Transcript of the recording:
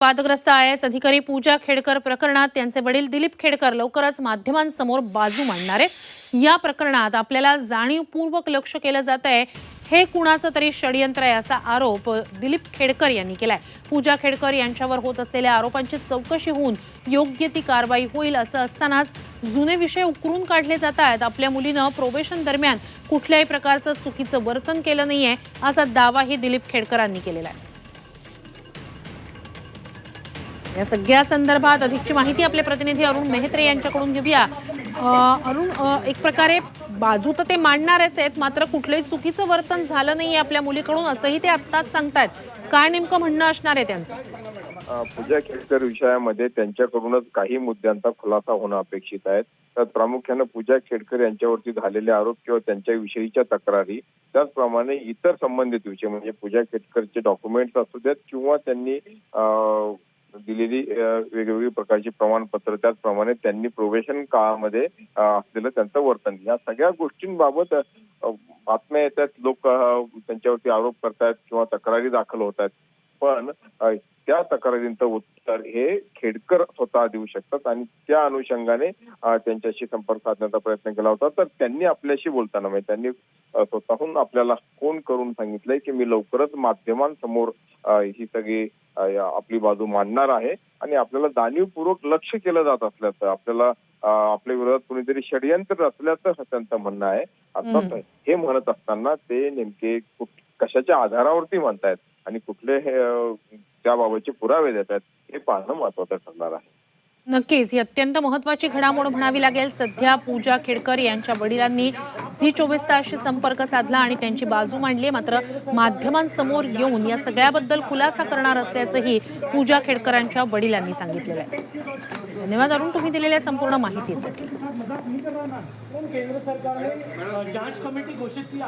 वादग्रस्त I S अधिकारी पूजा खेडकर प्रकरणात त्यांचे वडील दिलीप खेडकर लवकरच माध्यमांसमोर बाजू मांडणार आहे या प्रकरणात आपल्याला जाणीवपूर्वक लक्ष केलं जात आहे. हे कुणाचं तरी षडयंत्र आहे असा आरोप दिलीप खेडकर यांनी केलाय. पूजा खेडकर यांच्यावर होत असलेल्या आरोपांची चौकशी होऊन योग्य ती कारवाई होईल असं असतानाच जुने विषय उकरून काढले जात आहेत. आपल्या मुलीनं प्रोबेशन दरम्यान कुठल्याही प्रकारचं चुकीचं वर्तन केलं नाहीये असा दावाही दिलीप खेडकरांनी केलेला आहे. या सगळ्या संदर्भात अधिकची माहिती आपले प्रतिनिधी अरुण मेहत्रे यांच्याकडून घेऊया. अरुण एक प्रकारे बाजू तर ते मांडणारच आहेत मात्र कुठलंही चुकीचं वर्तन झालं नाही आपल्या मुलीकडून असंही ते आत्ताच सांगतायत. काय नेमकं म्हणणं असणार आहे त्यांचं? पूजा खेडकर विषयामध्ये त्यांच्याकडूनच काही मुद्द्यांचा खुलासा होणं अपेक्षित आहे. तर प्रामुख्यानं पूजा खेडकर यांच्यावरती झालेले आरोप किंवा त्यांच्या विषयीच्या तक्रारी त्याचप्रमाणे इतर संबंधित विषय म्हणजे पूजा खेडकरचे डॉक्युमेंट्स असू देत किंवा त्यांनी दिलेली वेगवेगळी प्रकारची प्रमाणपत्र. त्याचप्रमाणे त्यांनी प्रोबेशन काळामध्ये असलेलं त्यांचं वर्तन. या सगळ्या गोष्टींबाबत बातम्या येतात. लोक त्यांच्यावरती आरोप करतायत किंवा तक्रारी दाखल होत आहेत पण त्या तक्रारींचं उत्तर हे खेडकर स्वतः देऊ शकतात आणि त्या अनुषंगाने त्यांच्याशी संपर्क साधण्याचा प्रयत्न केला होता. तर त्यांनी आपल्याशी बोलताना म्हणजे त्यांनी स्वतःहून आपल्याला फोन करून सांगितलंय की मी लवकरच माध्यमांसमोर ही सगळी आपली बाजू मांडणार आहे. आणि आपल्याला जाणीवपूर्वक लक्ष केलं जात असल्याचं आपल्याला आपल्या विरोधात कुणीतरी षडयंत्र असल्याचं त्यांचं म्हणणं आहे. हम्म. हे म्हणत असताना ते नेमके कशाच्या आधारावरती म्हणतायत आणि कुठले हे, त्याबाबतचे पुरावे देत आहेत हे पाहणं महत्वाचं ठरणार आहे. नक्कीच. ही अत्यंत महत्वाची घडामोड म्हणावी लागेल. सध्या पूजा खेडकर यांच्या वडिलांनी झी चोवीस तासशी संपर्क साधला आणि त्यांची बाजू मांडली. मात्र माध्यमांसमोर येऊन या सगळ्याबद्दल खुलासा करणार असल्याचंही पूजा खेडकरांच्या वडिलांनी सांगितलेलं आहे. धन्यवाद अरुण तुम्ही दिलेल्या संपूर्ण माहितीसाठी. केंद्र सरकारने जांच कमिटी घोषित केली